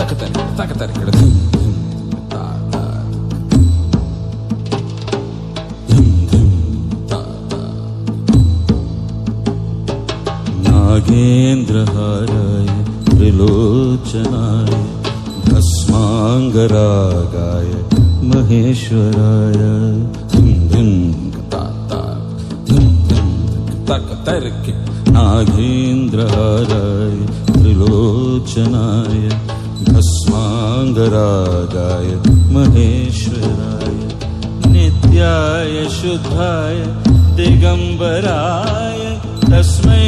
नागेन्द्र தக்கத்தன் கிடது नागेन्द्रहाराय त्रिलोचनाय तर्क महेश्वराय। नागेन्द्रहाराय त्रिलोचनाय भस्माङ्गरागाय महेश्वराय नित्याय शुद्धाय दिगम्बराय तस्मै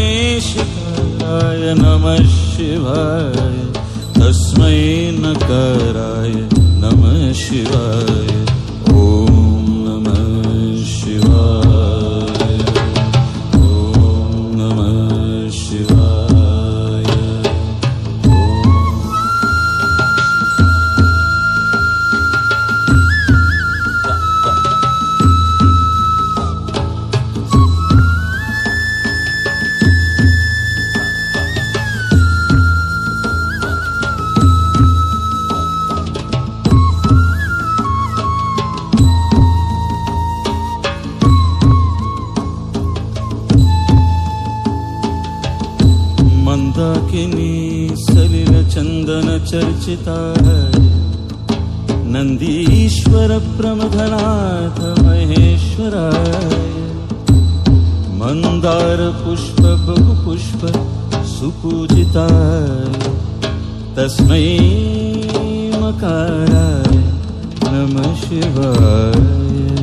शिवाय नमः शिवाय तस्मै नकाराय नमः शिवाय मन्दाकिनी सलिलचन्दनचर्चिता नन्दीश्वरप्रमथनाथ महेश्वराय मन्दारपुष्प बहुपुष्प सुपूजिताय तस्मै मकाराय नमः शिवाय